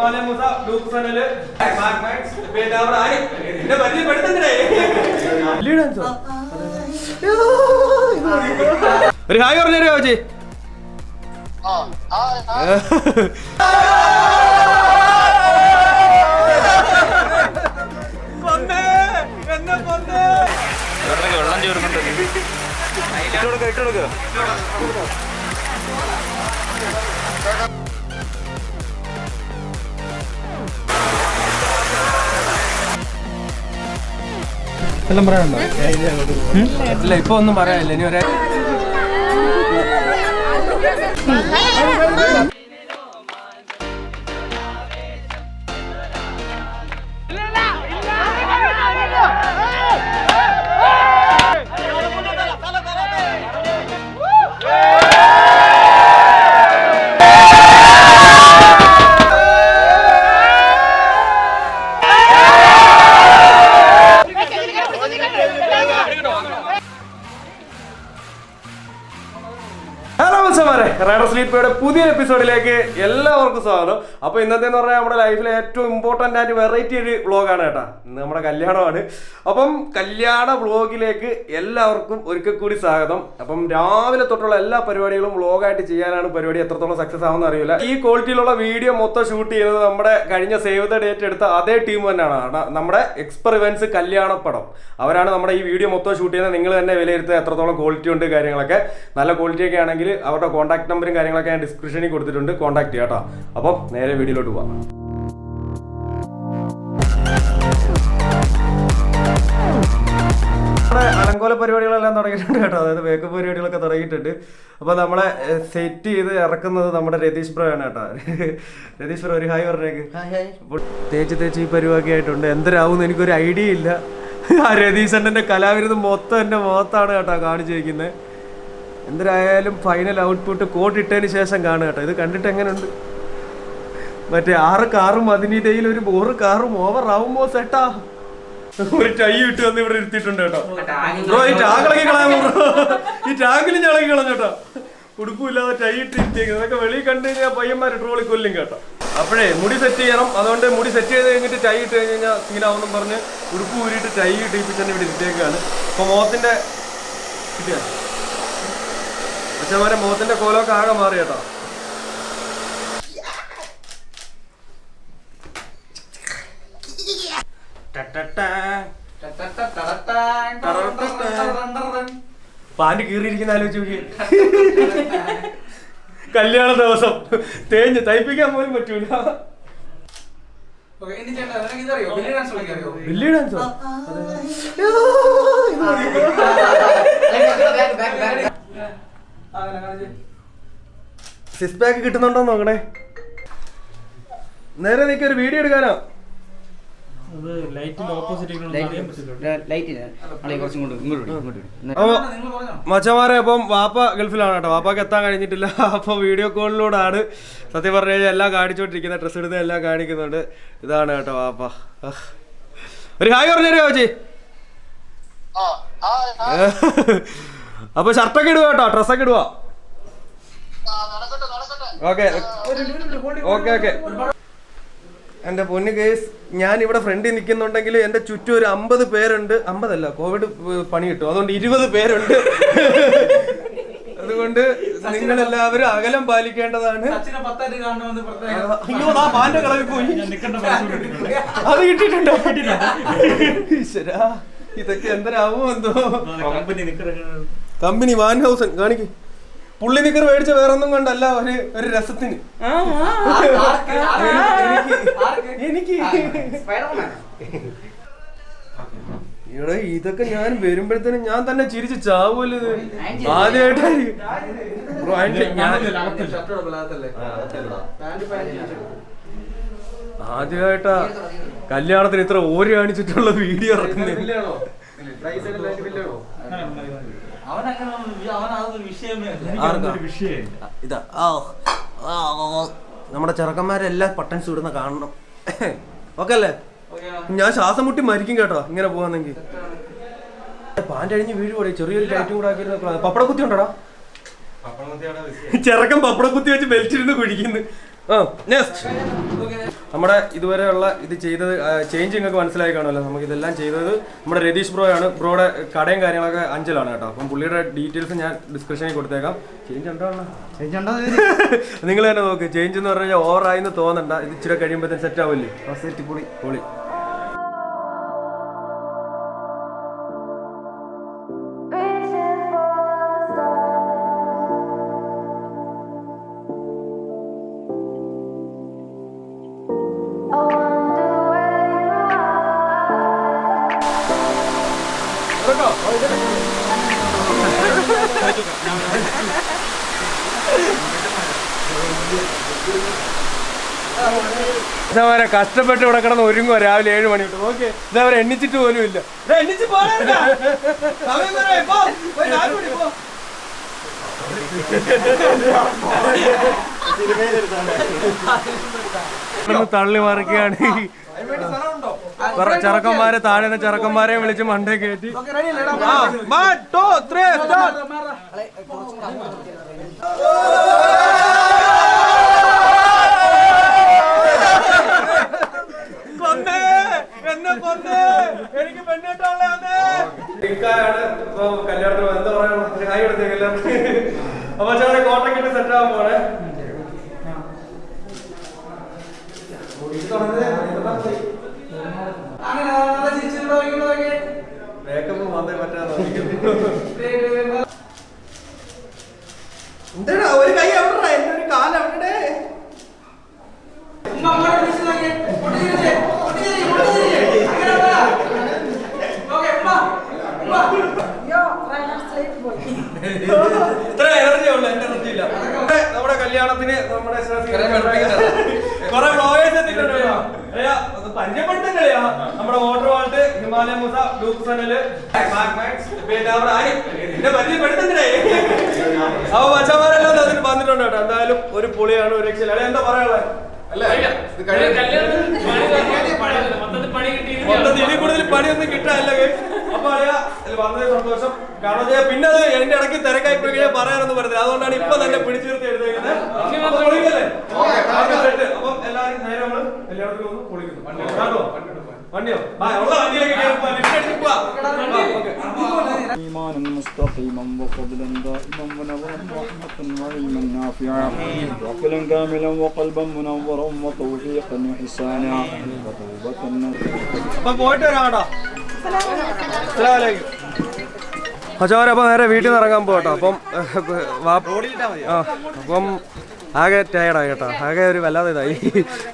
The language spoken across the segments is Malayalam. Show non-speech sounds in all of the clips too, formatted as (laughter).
ഹിമാലയ മൂസ ലൂക്ക് സനൽ എന്നെ പരിചയപ്പെടുത്തണ്ടേ? ഒരു ഹായ് പറഞ്ഞു ചേച്ചി? വെള്ളം ചേർക്കുന്നുണ്ട്. ഇട്ടുകൊടുക്ക ഇട്ടുകൊടുക്ക എല്ലാം പറയാനുണ്ടോ ഇല്ല ഇപ്പൊ ഒന്നും പറയാനില്ല ഇനി ഒരേ സ്ലീപ്പയുടെ പുതിയ എപ്പിസോഡിലേക്ക് സ്വാഗതം അപ്പൊ ഇന്നത്തെ എന്ന് പറഞ്ഞാൽ നമ്മുടെ ലൈഫിലെ ഏറ്റവും ഇമ്പോർട്ടന്റ് ആയിട്ട് വെറൈറ്റി ഒരു വ്ളോഗാണ് കേട്ടോ. ഇന്ന് നമ്മുടെ കല്യാണമാണ്. അപ്പം കല്യാണ വ്ളോഗിലേക്ക് എല്ലാവർക്കും ഒരിക്കൽ കൂടി സ്വാഗതം. അപ്പം രാവിലെ തൊട്ടുള്ള എല്ലാ പരിപാടികളും വ്ളോഗായിട്ട് ചെയ്യാനാണ് പരിപാടി. എത്രത്തോളം സക്സസ് ആവുമെന്ന് അറിയില്ല. ഈ ക്വാളിറ്റിയിലുള്ള വീഡിയോ മൊത്തം ഷൂട്ട് ചെയ്യുന്നത് നമ്മുടെ കഴിഞ്ഞ സേവ് ദ ഡേറ്റ് എടുത്ത അതേ ടീം തന്നെയാണ് നമ്മുടെ എക്സ്പർ കല്യാണ കല്യാണപ്പടം അവരാണ് നമ്മുടെ ഈ വീഡിയോ മൊത്തം ഷൂട്ട് ചെയ്യുന്നത്. നിങ്ങൾ തന്നെ വിലയിരുത്തുക എത്രത്തോളം ക്വാളിറ്റി ഉണ്ട് കാര്യങ്ങളൊക്കെ. നല്ല ക്വാളിറ്റി ഒക്കെ ആണെങ്കിൽ അവരുടെ കോൺടാക്ട് നമ്പറും കാര്യങ്ങളൊക്കെ ഞാൻ ഡിസ്ക്രിപ്ഷനിൽ കൊടുത്തിട്ടുണ്ട്. കോൺടാക്ട് ചെയ്യാം കേട്ടോ. അപ്പം നേരെ വീഡിയോയിലോട്ട് പോവാം. നമ്മുടെ അലങ്കോല പരിപാടികളെല്ലാം തുടങ്ങിയിട്ടുണ്ട് കേട്ടോ. അതായത് മേക്കപ്പ് പരിപാടികളൊക്കെ തുടങ്ങിയിട്ടുണ്ട്. അപ്പോൾ നമ്മളെ സെറ്റ് ചെയ്ത് ഇറക്കുന്നത് നമ്മുടെ രതീഷ് ബ്രോ ആണ് കേട്ടോ. രതീഷ് ബ്രോ ഒരു ഹായ് പറഞ്ഞേക്ക്. തേച്ച് തേച്ച് ഈ പരിപാടി ആയിട്ടുണ്ട്. എന്തരാവും എനിക്കൊരു ഐഡിയ ഇല്ല. ആ രതീഷ് അണ്ണന്റെ കലാവിരുത് മൊത്തം എന്റെ മുഖത്താണ് കേട്ടോ കാണിച്ചു വയ്ക്കുന്നത് എന്തരായാലും ഫൈനൽ ഔട്ട്പുട്ട് കോട്ടിട്ടതിന് ശേഷം കാണുക കേട്ടോ. ഇത് കണ്ടിട്ട് എങ്ങനെയുണ്ട് മറ്റേ ആറ് കാറും അതിനിടയിൽ ഒരു ബോറ് കാറും ഓവർ ആവുമ്പോ സെട്ടാ ഒരു ടൈ ഇട്ട് വന്ന് ഇവിടെ ഇരുത്തിയിട്ടുണ്ട് കേട്ടോ. ബ്രോ ഈ ടാങ്കിളക്കി കളയാൻ ബ്രോ ഈ ടാങ്കിലും ഞളക്കി കളഞ്ഞു കേട്ടോ. ഉടുപ്പില്ലാതെ ടൈ ഇട്ട് ഇരുത്തിയേക്കുന്നത്. അതൊക്കെ വെളിയിൽ കണ്ടു കഴിഞ്ഞാൽ പയ്യന്മാർ ട്രോളി കൊല്ലും കേട്ടോ. അപ്പോഴേ മുടി സെറ്റ് ചെയ്യണം. അതുകൊണ്ട് മുടി സെറ്റ് ചെയ്ത് കഴിഞ്ഞിട്ട് ടൈ ഇട്ട് കഴിഞ്ഞ് കഴിഞ്ഞാൽ സീനാവെന്നും പറഞ്ഞ് ഉടുപ്പ് ഊരിയിട്ട് ടൈ ഇട്ടിപ്പിച്ച് തന്നെ ഇവിടെ ഇരുത്തിയേക്കാണ്. അപ്പൊ മോത്തിന്റെ കിട്ടിയ? അച്ഛന്മാരെ മുഖത്തിന്റെ കോലമൊക്കെ ആകെ മാറി കേട്ടോ. പാന്റ് കീറിയിരിക്കുന്ന ആലോചിച്ച് നോക്കി കല്യാണ ദിവസം. തേഞ്ഞ് തയ്പ്പിക്കാൻ പോലും പറ്റൂല. ബില്ലി ഡാൻസോ സിക്സ് പാക്ക് കിട്ടുന്നുണ്ടോ നോക്കണേ. നേരെ നീക്കൊരു ഒരു വീഡിയോ എടുക്കാനോ? മച്ചമാരെ അപ്പം വാപ്പ ഗൾഫിലാണ് കേട്ടോ. വാപ്പാക്ക് എത്താൻ കഴിഞ്ഞിട്ടില്ല. അപ്പൊ വീഡിയോ കോളിലൂടെയാണ് സത്യം പറഞ്ഞു കഴിഞ്ഞാൽ എല്ലാം കാണിച്ചോണ്ടിരിക്കുന്നത് ഡ്രസ്സ് എടുത്ത് എല്ലാം കാണിക്കുന്നുണ്ട്. ഇതാണ് കേട്ടോ വാപ്പ. ഒരു ഹായ് പറഞ്ഞു തരുമോ ചേച്ചി (laughs) അപ്പൊ ഷർട്ടൊക്കെ ഇടുക കേട്ടോ? ഡ്രസ്സൊക്കെ ഇടുക ഓക്കെ ഓക്കെ ഓക്കെ എന്റെ പൊന്നു കേസ് ഞാൻ ഇവിടെ ഫ്രണ്ടിൽ നിൽക്കുന്നുണ്ടെങ്കിൽ എന്റെ ചുറ്റും ഒരു അമ്പത് പേരുണ്ട്. അമ്പതല്ല കോവിഡ് പണി കിട്ടും. അതുകൊണ്ട് ഇരുപത് പേരുണ്ട്. അതുകൊണ്ട് നിങ്ങൾ എല്ലാവരും അകലം പാലിക്കേണ്ടതാണ്. അയ്യോ ആ പാന്റെ കളവിൽ പോയി. അത് കിട്ടിയിട്ടുണ്ടോ? ഈശ്വരാ ഇതൊക്കെ എന്തരാവോ എന്തോ. കമ്പനി വാൻ ഹൗസൻ കാണിക്ക്. പുള്ളി നിക്കർ മേടിച്ച വേറൊന്നും കണ്ടല്ല ഒരു ഒരു രസത്തിന്. എനിക്ക് ഇവിടെ ഇതൊക്കെ ഞാൻ വരുമ്പോഴത്തേനും ഞാൻ തന്നെ ചിരിച്ച് ചാവൂല്ലോ ഇത്? ആദ്യമായിട്ട് കല്യാണത്തിന് ഇത്ര ഓര് കാണിച്ചിട്ടുള്ള വീഡിയോ ഇറക്കുന്നത്. ഇതാ. നമ്മുടെ ചെറുക്കന്മാരെല്ലാം പട്ടൻസ് ഇടുന്ന കാണണം. (laughs) ഓക്കെ അല്ലേ? ഞാൻ ശ്വാസം മുട്ടി മരിക്കും കേട്ടോ ഇങ്ങനെ പോവാന്നെങ്കിൽ പാന്റെ അഴിഞ്ഞ് പോലെ ചെറിയൊരു ലൈറ്റും കൂടെ ആക്കിയിരുന്ന പപ്പടക്കുത്തി ഉണ്ടോടാ? ചെറുക്കൻ പപ്പടക്കുത്തി വെച്ച് ബെൽറ്റിരുന്ന് കുഴിക്കുന്നു. ആ നെക്സ്റ്റ്. നമ്മുടെ ഇതുവരെയുള്ള ഇത് ചെയ്തത് ചേഞ്ച് നിങ്ങൾക്ക് മനസ്സിലായി കാണുമല്ലോ. നമുക്ക് ഇതെല്ലാം ചെയ്തത് നമ്മുടെ രതീഷ് ബ്രോ ആണ്. ബ്രോയുടെ കടയും കാര്യങ്ങളൊക്കെ അഞ്ചലാണ് കേട്ടോ. അപ്പം പുള്ളിയുടെ ഡീറ്റെയിൽസ് ഞാൻ ഡിസ്ക്രിപ്ഷനിൽ കൊടുത്തേക്കാം. ചേഞ്ച് ഉണ്ടോ (laughs) നിങ്ങൾ തന്നെ നോക്ക്. ചേഞ്ച് എന്ന് പറഞ്ഞാൽ കഴിഞ്ഞാൽ ഓവറായി എന്ന് തോന്നണ്ട. ഇത് ഇച്ചിരി കഴിയുമ്പോഴത്തേന് സെറ്റ് ആവില്ലേ? പൊളി. പൊളി. ഇതവരെ കഷ്ടപ്പെട്ട് ഇവിടെ കിടന്ന് ഒരുങ്ങുക രാവിലെ ഏഴ് മണി തൊട്ട്. ഓക്കെ ഇതവരെ എണ്ണിച്ചിട്ട് പോലും ഇല്ല. തള്ളി മറിക്കുകയാണ്. ചെറുക്കന്മാരെ താഴെ നിന്ന് ചെറുക്കന്മാരെ വിളിച്ച് മണ്ടേ കയറ്റി. ആ, എനിക്ക് കല്യാണത്തിന് എന്താ പറയാ അപ്പൊ ചേട്ടൻ കോട്ടൊക്കെ സെറ്റ് ആവാൻ പോണേ മേക്കപ്പ് വന്നേ പറ്റാതെ എന്താ ഒരു കൈ എവിടെ എന്റെ ഒരു കാൽ എവിടെ ഇത്ര എനർജി ഉള്ളു എന്റെ എനർജി ഇല്ല നമ്മുടെ നമ്മുടെ കല്യാണത്തിന് നമ്മുടെ കുറെ വ്ളോഗേഴ്സ് എത്തിയിട്ടുണ്ട് അയ്യാ. അയ്യാ, ഒന്ന് പരിചയപ്പെടുത്തണ്ടല്ലയാ നമ്മുടെ വാട്ടർ വാൾട്ട് ഹിമാലയ മുസ ലൂക്ക് സനൽ പിന്നെ അവിടെ ആര് എന്നെ പരിചയപ്പെടുത്തണ്ടേ അപ്പൊ മച്ചന്മാരെല്ലാം അതിന് വന്നിട്ടുണ്ട് കേട്ടോ. എന്തായാലും ഒരു പൊളിയാണ് ഒരു രക്ഷയില്ല അല്ലെ? എന്താ പറയാനുള്ളത് മൊത്തത്തിൽ ഇതിൽ കൂടുതൽ പണിയൊന്നും കിട്ടാനില്ല. അപ്പൊ അറിയാ വന്നത് സന്തോഷം. കാരണം പിന്നെ അത് എന്റെ ഇടയ്ക്ക് തിരക്കായി പോയി കഴിഞ്ഞാൽ പറയാനൊന്നും പറഞ്ഞില്ല അതുകൊണ്ടാണ് ഇപ്പൊ തന്നെ പിടിച്ചു നിർത്തി എടുത്തേക്കുന്നത് അപ്പൊ എല്ലാവരും നേരെ നമ്മൾ ഒന്ന് പൊളിക്കുന്നു. കേട്ടോ? വണ്ടിയോ ആ, ഉള്ള വണ്ടിയിലേക്ക് കയറി പോവാം. lift അടിച്ച് പോവാം. ആ, ഓക്കേ. إيمانا مستقيما وفضلا دائما ونورا ورحمة وعلما نافعا وعقلا كاملا وقلبا منورا وتوفيقا وحسانا وتوبة نصوحا അപ്പൊ പോയിട്ട് വരാം കേട്ടോ അച്ഛാവരെ അപ്പൊ നേരെ വീട്ടിൽ നിന്ന് ഇറങ്ങാൻ പോകട്ടോ അപ്പം ആ അപ്പം ആകെ ടയർഡായി കേട്ടോ. ആകെ ഒരു വല്ലാതെ ഇതായി.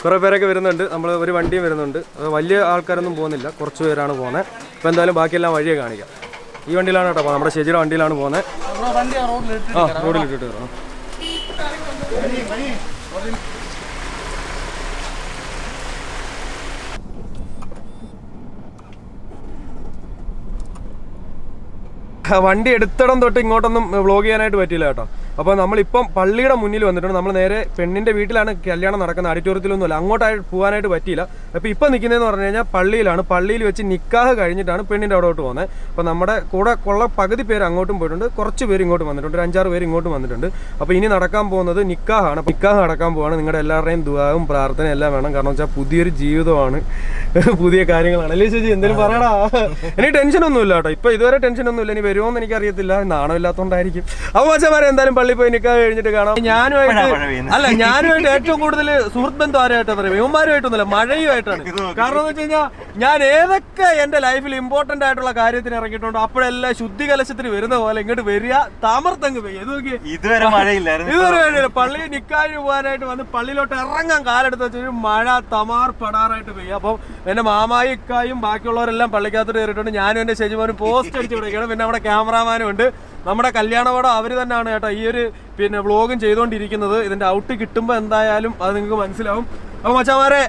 കുറേ പേരൊക്കെ വരുന്നുണ്ട്. നമ്മൾ ഒരു വണ്ടിയും വരുന്നുണ്ട്. വലിയ ആൾക്കാരൊന്നും പോകുന്നില്ല. കുറച്ച് പേരാണ് പോകുന്നത് ഇപ്പോൾ എന്തായാലും ബാക്കിയെല്ലാം വഴിയെ കാണിക്കാം. ഈ വണ്ടിയിലാണ് കേട്ടോ നമ്മുടെ ശരിയുടെ വണ്ടിയിലാണ് പോകുന്നത് ആ റോഡിൽ ഇട്ടിട്ട് വരാം വണ്ടി എടുത്തിടം തൊട്ട് ഇങ്ങോട്ടൊന്നും വ്ളോഗ് ചെയ്യാനായിട്ട് പറ്റില്ല കേട്ടോ. അപ്പോൾ നമ്മളിപ്പം പള്ളിയുടെ മുന്നിൽ വന്നിട്ടുണ്ട്. നമ്മൾ നേരെ പെണ്ണിന്റെ വീട്ടിലാണ് കല്യാണം നടക്കുന്നത്. ഓഡിറ്റോറിയത്തിലൊന്നുമല്ല അങ്ങോട്ടായിട്ട് പോകാനായിട്ട് പറ്റിയില്ല. അപ്പോൾ ഇപ്പം നിൽക്കുന്നതെന്ന് പറഞ്ഞു കഴിഞ്ഞാൽ പള്ളിയിലാണ്. പള്ളിയിൽ വെച്ച് നിക്കാഹ് കഴിഞ്ഞിട്ടാണ് പെണ്ണിന്റെ അവിടോട്ട് പോകുന്നത് അപ്പോൾ നമ്മുടെ കൂടെ കൊള്ള പകുതി പേര് അങ്ങോട്ടും പോയിട്ടുണ്ട്. കുറച്ച് പേര് ഇങ്ങോട്ടും വന്നിട്ടുണ്ട്. ഒരു അഞ്ചാറ് പേര് ഇങ്ങോട്ടും വന്നിട്ടുണ്ട്. അപ്പോൾ ഇനി നടക്കാൻ പോകുന്നത് നിക്കാഹാണ്. നിക്കാഹ് നടക്കാൻ പോവാണ്. നിങ്ങളുടെ എല്ലാവരുടെയും ദുവാവും പ്രാർത്ഥനയും എല്ലാം വേണം. കാരണം വെച്ചാൽ പുതിയൊരു ജീവിതമാണ്. പുതിയ കാര്യങ്ങളാണ്. അല്ലേ ചേച്ചി? എന്തെങ്കിലും പറയടാ. ഇനി ടെൻഷനൊന്നുമില്ല കേട്ടോ. ഇപ്പൊ ഇതുവരെ ടെൻഷനൊന്നുമില്ല. ഇനി വരുമോ എന്ന് എനിക്കറിയത്തില്ല. നാണമില്ലാത്തതുകൊണ്ടായിരിക്കും അപ്പോൾ അപ്പൊ മച്ചമാരെ എന്തായാലും പള്ളി പോയി നിൽക്കാൻ കഴിഞ്ഞിട്ട് കാണാം. ഞാനുമായിട്ട് അല്ല ഞാനുമായിട്ട് ഏറ്റവും കൂടുതൽ സുഹൃത്ത് ബന്ധം ആരായിട്ട് പറയും. ഇവന്മാരുമായിട്ടൊന്നുമല്ല മഴയുമായിട്ടാണ്. കാരണം എന്ന് വെച്ച് കഴിഞ്ഞാൽ ഞാൻ ഏതൊക്കെ എന്റെ ലൈഫിൽ ഇമ്പോർട്ടന്റ് ആയിട്ടുള്ള കാര്യത്തിന് ഇറങ്ങിയിട്ടുണ്ടോ അപ്പോഴെല്ലാം ശുദ്ധി കലശത്തിന് വരുന്ന പോലെ ഇങ്ങോട്ട് വരിക താമർത്തങ്ങ് പെയ്യും. ഇതുവരെ മഴയില്ലായിരുന്നു. ഇതുവരെ വേണ്ടിയില്ല പള്ളി നിക്കാഴ് പോകാനായിട്ട് വന്ന് പള്ളിയിലോട്ട് ഇറങ്ങാൻ കാലെടുത്ത് വെച്ചൊരു മഴ തമാർ പടാറായിട്ട് പെയ്യും. അപ്പം എന്റെ മാമായി ഇക്കായും ബാക്കിയുള്ളവരെല്ലാം പള്ളിക്കകത്തോട്ട് കയറിയിട്ടുണ്ട്. ഞാനും എന്റെ ശരിമാനും പോസ്റ്റ് അടിച്ചു കൊടുക്കണം പിന്നെ നമ്മുടെ ക്യാമറാമാനും ഉണ്ട്. നമ്മുടെ കല്യാണ പടം അവർ തന്നെയാണ് കേട്ടോ ഈ ഒരു പിന്നെ വ്ളോഗും ചെയ്തുകൊണ്ടിരിക്കുന്നത് ഇതിന്റെ ഔട്ട് കിട്ടുമ്പോൾ എന്തായാലും അത് നിങ്ങൾക്ക് മനസ്സിലാവും. അപ്പോൾ മച്ചാമാരെ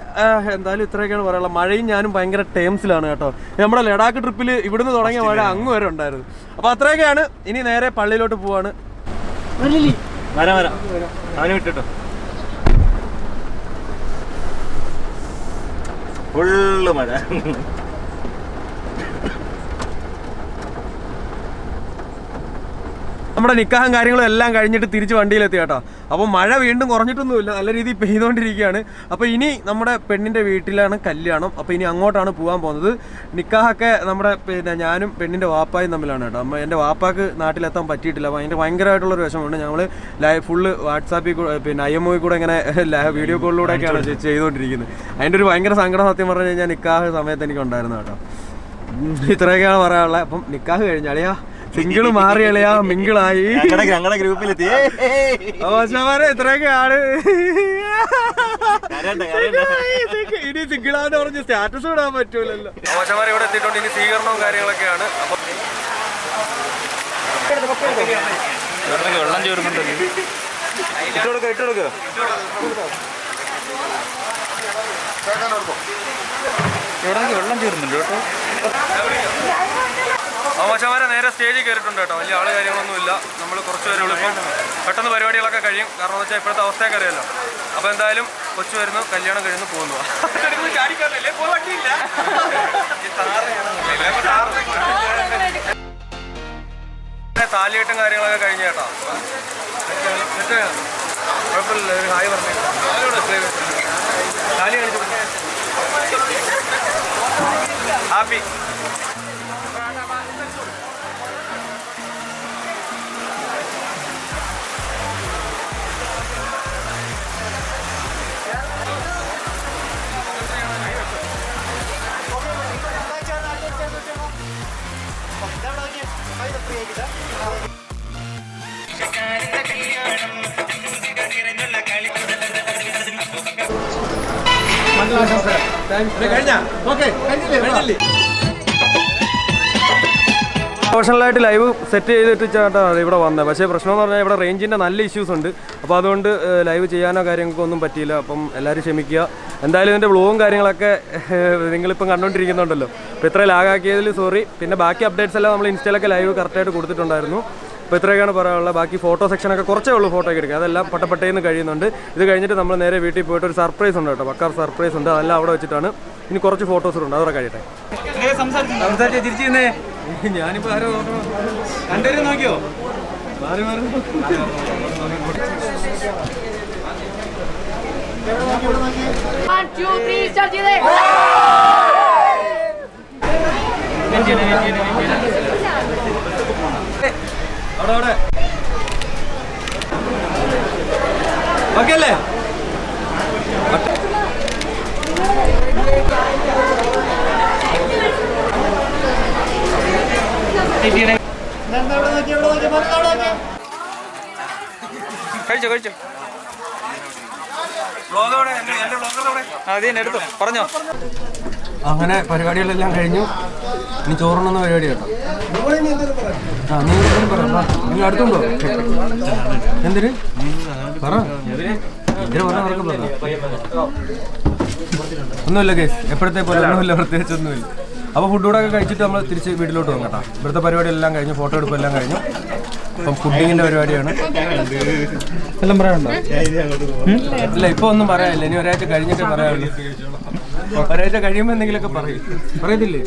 എന്തായാലും ഇത്രയൊക്കെയാണ് പറയാനുള്ളത്. മഴയും ഞാനും ഭയങ്കര ടേംസിലാണ് കേട്ടോ. നമ്മുടെ ലഡാക്ക് ട്രിപ്പിൽ ഇവിടുന്ന് തുടങ്ങിയ മഴ അങ്ങ് വരെ ഉണ്ടായിരുന്നു. അപ്പോൾ അത്രയൊക്കെയാണ്. ഇനി നേരെ പള്ളിയിലോട്ട് പോവാണ്. വരാം വരാം. അവനെ വിട്ടിട്ടോ. ഫുള്ള് മഴ. നമ്മുടെ നിക്കാഹും കാര്യങ്ങളും എല്ലാം കഴിഞ്ഞിട്ട് തിരിച്ച് വണ്ടിയിലെത്തി കേട്ടോ. അപ്പോൾ മഴ വീണ്ടും കുറഞ്ഞിട്ടൊന്നുമില്ല. നല്ല രീതിയിൽ പെയ്തുകൊണ്ടിരിക്കുകയാണ് അപ്പോൾ ഇനി നമ്മുടെ പെണ്ണിന്റെ വീട്ടിലാണ് കല്യാണം. അപ്പോൾ ഇനി അങ്ങോട്ടാണ് പോകാൻ പോകുന്നത്. നിക്കാഹൊക്കെ നമ്മുടെ പിന്നെ ഞാനും പെണ്ണിന്റെ വാപ്പായും തമ്മിലാണ് കേട്ടോ. അമ്മ എന്റെ വാപ്പാക്ക് നാട്ടിലെത്താൻ പറ്റിയിട്ടില്ല. അപ്പോൾ അതിന്റെ ഭയങ്കരമായിട്ടുള്ളൊരു വിഷമമുണ്ട്. ഞങ്ങൾ ലൈവ് ഫുള്ള് വാട്സാപ്പിൽ പിന്നെ ഐ എം കൂടെ ഇങ്ങനെ (laughs) വീഡിയോ കോളിലൂടെയൊക്കെയാണ് ചെയ്തുകൊണ്ടിരിക്കുന്നത് അതിന്റെ ഒരു ഭയങ്കര സങ്കടം സത്യം പറഞ്ഞു കഴിഞ്ഞാൽ നിക്കാഹ് സമയത്ത് എനിക്ക് ഉണ്ടായിരുന്നു കേട്ടോ. ഇത്രയൊക്കെയാണ് പറയാനുള്ളത്. അപ്പം നിക്കാഹ് കഴിഞ്ഞ സിംഗിൾ മാറി അളിയാ മിങ്കിളായി. ഞങ്ങളുടെ ഗ്രൂപ്പിലെത്തി. ഓശമാരെ ഇത്രയൊക്കെയാണ് കരയണ്ട, കരയണ്ട. ഇനി സിംഗിളാന്ന് പറഞ്ഞ് സ്റ്റാറ്റസ് ഇടാൻ പറ്റൂലല്ലോ. ഓശമാരെ ഇവിടെ എത്തിയിട്ടുണ്ട്. ഇനി സ്വീകരണവും കാര്യങ്ങളൊക്കെയാണ്. അപ്പം വെള്ളം ചേർക്കുന്നുണ്ട് ഇട്ടുകൊടുക്ക ഇട്ടുകൊടുക്ക. വെള്ളം ചേർന്നുണ്ട് കേട്ടോ. ഓശമാരെ നേരെ സ്റ്റേജിൽ കയറിയിട്ടുണ്ട് കേട്ടോ. വലിയ ആൾ കാര്യങ്ങളൊന്നുമില്ല. നമ്മൾ കുറച്ച് പേരുള്ളൂ ഇപ്പം പെട്ടെന്ന് പരിപാടികളൊക്കെ കഴിയും. കാരണം വെച്ചാൽ ഇപ്പോഴത്തെ അവസ്ഥയൊക്കെ അറിയാലോ. അപ്പോൾ എന്തായാലും കൊച്ചു വരുന്നു കല്യാണം കഴിഞ്ഞ് പോകുന്നു. താലിയിട്ടും കാര്യങ്ങളൊക്കെ കഴിഞ്ഞ കേട്ടോ. കുഴപ്പമില്ല ഹായ് പറഞ്ഞു. താലി ഹാപ്പി. പ്രൊഫഷണലായിട്ട് ലൈവ് സെറ്റ് ചെയ്തിട്ട് ചേട്ടാണ് ഇവിടെ വന്നത് പക്ഷേ പ്രശ്നം എന്ന് പറഞ്ഞാൽ ഇവിടെ റേഞ്ചിന്റെ നല്ല ഇഷ്യൂസ് ഉണ്ട്. അപ്പോൾ അതുകൊണ്ട് ലൈവ് ചെയ്യാനോ കാര്യങ്ങൾക്കോ ഒന്നും പറ്റിയില്ല. അപ്പം എല്ലാവരും ക്ഷമിക്കുക. എന്തായാലും ഇതിന്റെ വ്ലോഗും കാര്യങ്ങളൊക്കെ നിങ്ങളിപ്പം കണ്ടുകൊണ്ടിരിക്കുന്നുണ്ടല്ലോ അപ്പോൾ ഇത്ര ലാഗാക്കിയതിൽ സോറി പിന്നെ ബാക്കി അപ്ഡേറ്റ്സ് എല്ലാം നമ്മൾ ഇൻസ്റ്റയിലൊക്കെ ലൈവ് കറക്റ്റായിട്ട് കൊടുത്തിട്ടുണ്ടായിരുന്നു. അപ്പോൾ ഇത്രയൊക്കെയാണ് പറയാനുള്ളത്. ബാക്കി ഫോട്ടോ സെക്ഷനൊക്കെ കുറച്ചേ ഉള്ളൂ ഫോട്ടോ ഒക്കെ എടുക്കുക അതെല്ലാം പട്ടപ്പട്ടേന്ന് കഴിയുന്നുണ്ട്. ഇത് കഴിഞ്ഞിട്ട് നമ്മൾ നേരെ വീട്ടിൽ പോയിട്ട് ഒരു സർപ്രൈസ് ഉണ്ട് കേട്ടോ. പക്കാർ സർപ്രൈസ് ഉണ്ട്. അതെല്ലാം അവിടെ വെച്ചിട്ടാണ്. ഇനി കുറച്ച് ഫോട്ടോസ് ഉണ്ട് അതോടെ കഴിയട്ടെ. സംസാരിച്ചേ ഞാനിപ്പോ ആരോ നോക്കണം രണ്ടുപേരും നോക്കിയോ? മാറി മാറി One, two, three, start ചെയ്തേ. അവിടെ അവിടെ. ഓക്കെ അല്ലേ കഴിച്ചോ. കഴിച്ചോ എടുത്തോ. പറഞ്ഞോ. അങ്ങനെ പരിപാടികളെല്ലാം കഴിഞ്ഞു. ഇനി ചോറുണ്ടെന്ന പരിപാടി കേട്ടോ. അടുത്തുണ്ടോ? എന്തിന്? പറ. ഒന്നുമില്ല കേസ് എപ്പോഴത്തെ പോലെ ഒന്നുമില്ല പ്രത്യേകിച്ച് ഒന്നുമില്ല. അപ്പോൾ ഫുഡ് കൂടെ ഒക്കെ കഴിച്ചിട്ട് നമ്മൾ തിരിച്ച് വീട്ടിലോട്ട് പോകും കേട്ടോ. ഇവിടുത്തെ പരിപാടി എല്ലാം കഴിഞ്ഞു ഫോട്ടോ എടുപ്പ് എല്ലാം കഴിഞ്ഞു. അപ്പം ഫുഡിങ്ങിന്റെ പരിപാടിയാണ്. എല്ലാം പറയാനുണ്ടോ? ഇല്ല ഇപ്പൊ ഒന്നും പറയാനില്ല. ഇനി ഒരാഴ്ച കഴിഞ്ഞിട്ട് പറയാനുള്ളൂ. ഒരാഴ്ച കഴിയുമ്പോൾ എന്തെങ്കിലുമൊക്കെ പറയും. പറയത്തില്ലേ?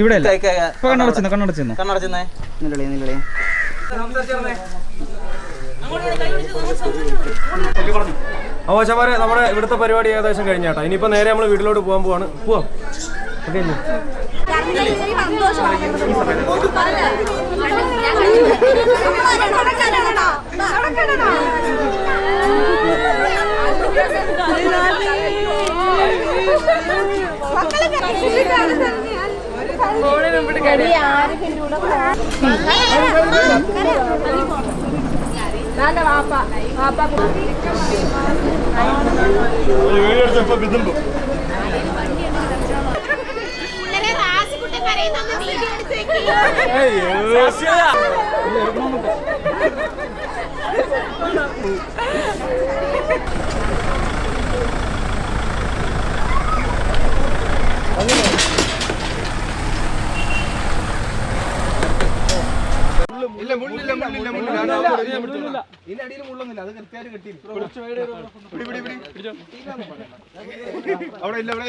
ഇവിടെ അല്ല? ഇപ്പൊ കണ്ണടച്ചെന്നു കണ്ണടച്ചെന്നു നമ്മുടെ ഇവിടുത്തെ പരിപാടി ഏകദേശം കഴിഞ്ഞാട്ടോ. ഇനിയിപ്പോ നേരെ നമ്മൾ വീട്ടിലോട്ട് പോകാൻ പോവാണ്. പോവാം. ഓക്കെ അല്ലേ (laughs) വാപ്പ വാപ്പ ഇന്നലെ റാസിക്കുട്ടി കരയുന്ന വീഡിയോ എടുത്തേക്ക് ഇല്ല മുള്ളില്ല മുള്ളില്ല മുള്ളില്ല ഇതിന്റെ അടിയിൽ മുള്ളൊന്നുമില്ല അത് കൃത്യമായിട്ട് കെട്ടി അവിടെ ഇല്ല അവിടെ ഇല്ല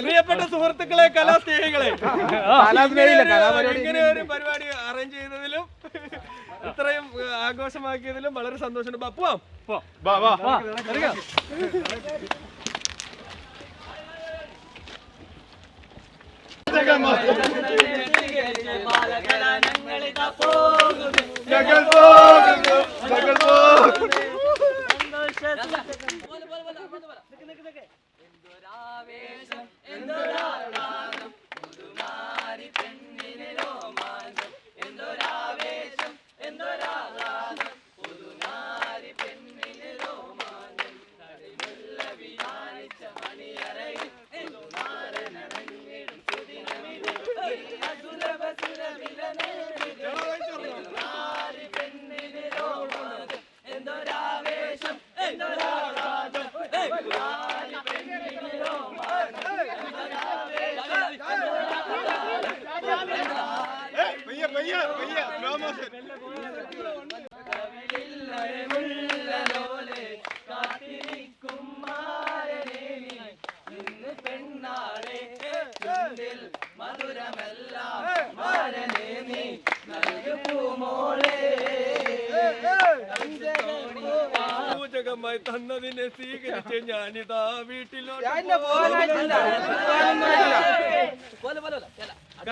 പ്രിയപ്പെട്ട സുഹൃത്തുക്കളെ കലാസ്നേഹികളെ. ഇങ്ങനെ ഒരു പരിപാടി അറേഞ്ച് ചെയ്തതിലും ഇത്രയും ആഘോഷമാക്കിയതിലും വളരെ സന്തോഷമുണ്ട്. പോവാം. ഞങ്ങൾ പോകുന്നു ഞങ്ങൾ പോകുന്നു പയ്യ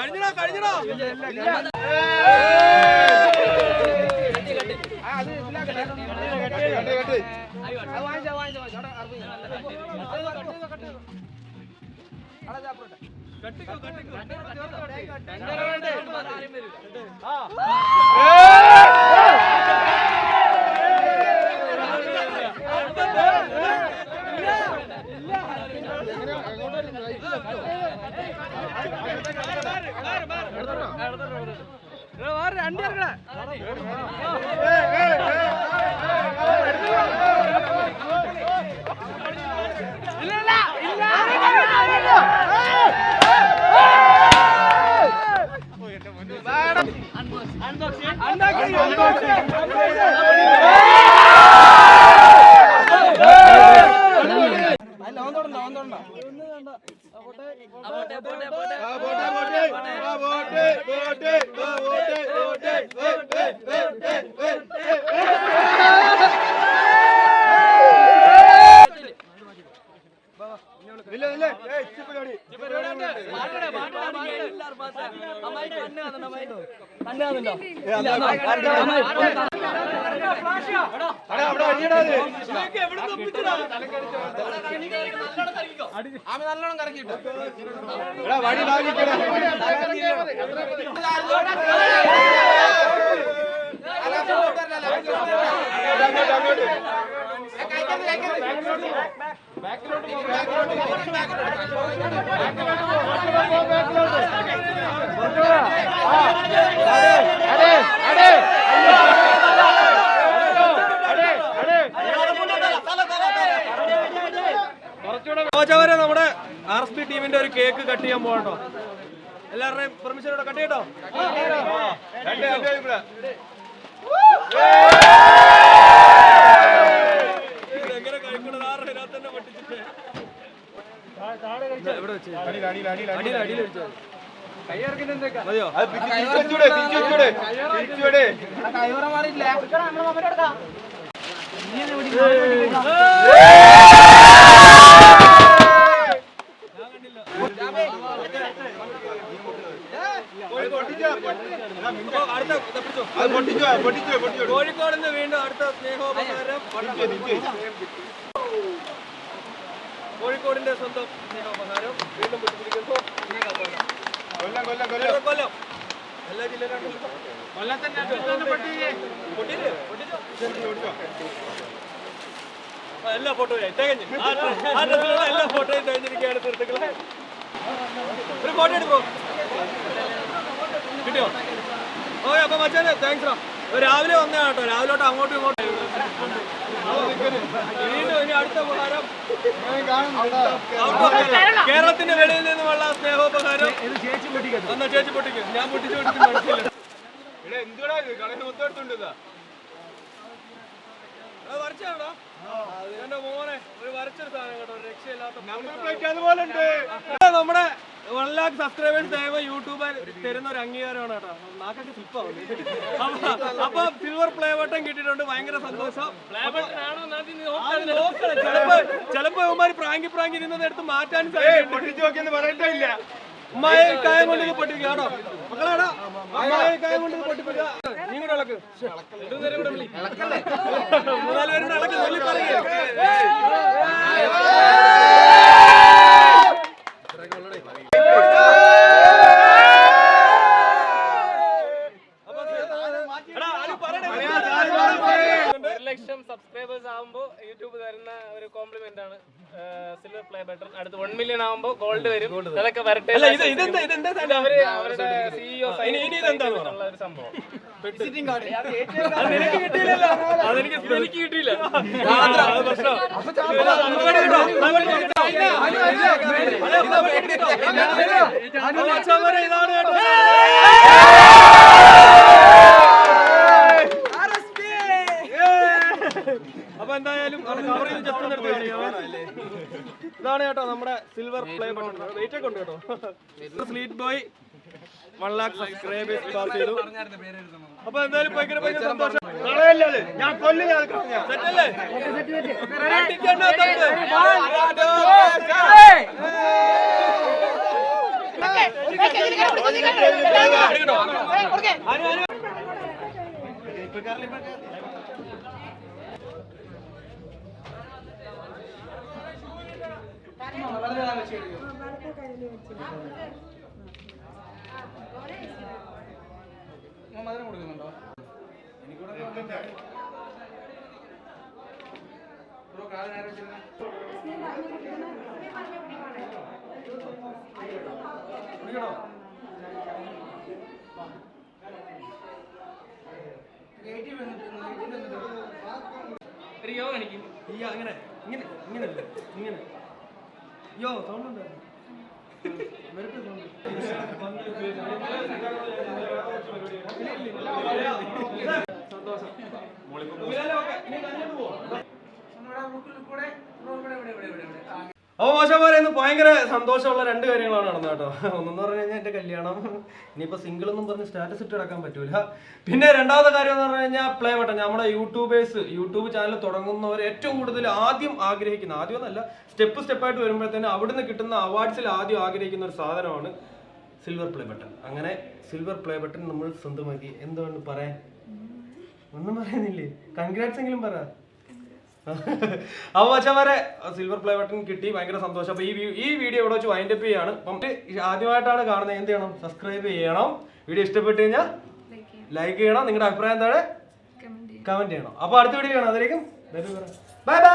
വീട്ടിലോട്ട് കഴിഞ്ഞടാ കഴിഞ്ഞടാ ഇല്ല ഇല്ല ഏയ് ഇച്ചിരി പരിപാടി അടാ അവിടെ അടിയടാ അത്. എടാ വടി ലാഗിക്കടാ അങ്ങോട്ട് അങ്ങോട്ട് കോച്ചവരെ പി ടീമിന്റെ ഒരു കേക്ക് കട്ട് ചെയ്യാൻ പോകട്ടോ എല്ലാവരുടെയും പെർമിഷനോടെ കട്ട് ചെയ്യട്ടോ? എങ്ങനെ കഴിക്കണത്? ആരുടെ ഇതിനകത്ത് തന്നെ പൊട്ടിച്ചിട്ട്? എവിടെ വെച്ച് അടിയിൽ അടിയിൽ അടിയിൽ അടിയിൽ അടിയിൽ വെച്ചോ. മതിയോ? അത് പിടിച്ച് തിരിച്ചുവെച്ചൂടെ തിരിച്ചുവെച്ചൂടെ തിരിച്ചുവിടെ അടുത്ത ഇത് പിടിച്ചോ. അത് പൊട്ടിച്ചോ പൊട്ടിച്ചോ പൊട്ടിച്ചോ കോഴിക്കോട് നിന്ന് വീണ്ടും അടുത്ത സ്നേഹോപകാരം കോഴിക്കോടിന്റെ സ്വന്തം സ്നേഹോപകാരം വീണ്ടും പിടിച്ചിരിക്കുന്നു. കൊല്ലം കൊല്ലം കൊല്ലം. കൊല്ലം എല്ലാ ജില്ലയിലും പൊട്ടിയില്ലേ പൊട്ടിച്ചോ എല്ലാ ഫോട്ടോയും തികഞ്ഞു. ആ ഡ്രസ്സിലുള്ള എല്ലാ ഫോട്ടോയും തികഞ്ഞിരിക്കുകയാണ് സുഹൃത്തുക്കളെ. ഒരു ഫോട്ടോ എടുക്കോ കിട്ടിയോ? ഓക്കെ അപ്പൊ മച്ചാനെ താങ്ക്സ് രാവിലെ വന്നതാണ് കേട്ടോ. രാവിലോട്ട് അങ്ങോട്ടും ഇങ്ങോട്ടും. കേരളത്തിന്റെ വെളിയിൽ നിന്നുമുള്ള സ്നേഹോപകാരം എന്നാ ചേച്ചി പൊട്ടിക്കും. ഞാൻ പൊട്ടിച്ചു പൊട്ടിക്കും മനസ്സില്ല ഇവിടെ എന്തുവാ ഇത്? കടയിൽ മൊത്തം എടുത്തുണ്ട് ഇതാ. വരച്ചാണോ എന്റെ മോനെ ഒരു വരച്ചൊരു സാധനം കേട്ടോ. ഒരു രക്ഷയില്ലാത്ത നമ്പർ പ്ലേറ്റ് അതുപോലെ ഉണ്ട്. നമ്മുടെ വൺ ലാക്ക് സബ്സ്ക്രൈബേഴ്സ് ദയവ് യൂട്യൂബർ തരുന്ന ഒരു അംഗീകാരമാണ് കേട്ടോ നാക്കൊക്കെ സ്ലിപ്പാവും അപ്പൊ സിൽവർ പ്ലേ ബട്ടൺ കിട്ടിയിട്ടുണ്ട് ഭയങ്കര സന്തോഷം ചിലപ്പോ ഇവന്മാര് പ്രാങ്കി പ്രാങ്കി ഇരുന്നത് എടുത്ത് മാറ്റാൻ ഉമ്മായ കായം കൊണ്ട് ഇത് പൊട്ടിക്കുക കേട്ടോ മക്കളാടാ ഉമ്മായ കായം കൊണ്ട് ഇത് പൊട്ടിപ്പിക്കുക നീ കൂടെ ഇളക്ക്. മൂന്നാൽ പേരും ഇളക്ക് പ്ലേ അടുത്ത് വൺ മില്യൺ ആകുമ്പോൾ ഗോൾഡ് വരും അതൊക്കെ വരട്ടെ? അവർ അവരുടെ സിഇഒ. ഒരു സംഭവം എനിക്ക് കിട്ടിയില്ല അത് പ്രശ്നം. അങ്ങോട്ട് കേട്ടോ, അങ്ങോട്ട് കേട്ടോ. അതെ, അങ്ങോട്ട് കേട്ടോ. അപ്പൊ മച്ചാന്മാരെ ഇതാണ് കേട്ടോ. അപ്പൊ എന്തായാലും കവർ ചെയ്ത് ജസ്റ്റ് ഒന്ന് എടുത്ത് കാണിക്കാം ഇതാണ് കേട്ടോ നമ്മുടെ സിൽവർ പ്ലേ ബട്ടൺ വെയിറ്റ് ഒക്കെ ഉണ്ട് കേട്ടോ. സ്ലീറ്റ് ബോയ് വൺ ലാക്ക് സബ്സ്ക്രൈബേഴ്സ് പാസ് ചെയ്തു. അപ്പൊ എന്തായാലും ഭയങ്കര ഭയങ്കര സന്തോഷം. കളയല്ലേ അത്? ഞാൻ കൊല്ലും ഞാൻ കളഞ്ഞ സെറ്റല്ലേ അടിക്കണ്ട തട്ട്. അനു, അനു. ഒരു യോഗ എനിക്ക് ഈ അങ്ങനെ ഇങ്ങനെ ഇങ്ങനെ ഇങ്ങനെ യോ സൗണ്ട്. സന്തോഷം ബിലാലെ, okay. ഇനി അങ്ങോട്ട് പോ. അപ്പൊ മോശമാരെ ഇന്ന് ഭയങ്കര സന്തോഷമുള്ള രണ്ട് കാര്യങ്ങളാണ് നടന്നത് കേട്ടോ. ഒന്നെന്ന് പറഞ്ഞു കഴിഞ്ഞാൽ എന്റെ കല്യാണം. ഇനിയിപ്പോൾ സിംഗിൾ എന്നും പറഞ്ഞ് സ്റ്റാറ്റസ് ഇട്ട് കിടക്കാൻ പറ്റൂല. പിന്നെ രണ്ടാമത്തെ കാര്യം എന്ന് പറഞ്ഞു കഴിഞ്ഞാൽ പ്ലേ ബട്ടൺ നമ്മുടെ യൂട്യൂബേഴ്സ് യൂട്യൂബ് ചാനൽ തുടങ്ങുന്നവർ ഏറ്റവും കൂടുതൽ ആദ്യം ആഗ്രഹിക്കുന്ന ആദ്യം എന്നല്ല സ്റ്റെപ്പ് സ്റ്റെപ്പായിട്ട് വരുമ്പോഴത്തേന് അവിടുന്ന് കിട്ടുന്ന അവാർഡ്സിൽ ആദ്യം ആഗ്രഹിക്കുന്ന ഒരു സാധനമാണ് സിൽവർ പ്ലേ ബട്ടൺ അങ്ങനെ സിൽവർ പ്ലേ ബട്ടൺ നമ്മൾ സ്വന്തമാക്കി. എന്തുകൊണ്ട് പറയാൻ ഒന്നും പറയുന്നില്ലേ? കൺഗ്രാറ്റ്സ് എങ്കിലും പറ. അപ്പൊ വരെ സിൽവർ പ്ലേ ബട്ടൺ കിട്ടി ഭയങ്കര സന്തോഷം. അപ്പൊ ഈ ഈ വീഡിയോ ഇവിടെ വെച്ച് വൈൻഡ് അപ്പ് ചെയ്യാണ്. അപ്പം ആദ്യമായിട്ടാണ് കാണുന്നത് എന്ത് ചെയ്യണം? സബ്സ്ക്രൈബ് ചെയ്യണം. വീഡിയോ ഇഷ്ടപ്പെട്ട് കഴിഞ്ഞാൽ ലൈക്ക് ചെയ്യണം. നിങ്ങളുടെ അഭിപ്രായം എന്താണ് കമന്റ് ചെയ്യണം. അപ്പൊ അടുത്ത വീഡിയോ കാണാം. അതിലേക്കും ബൈ ബൈ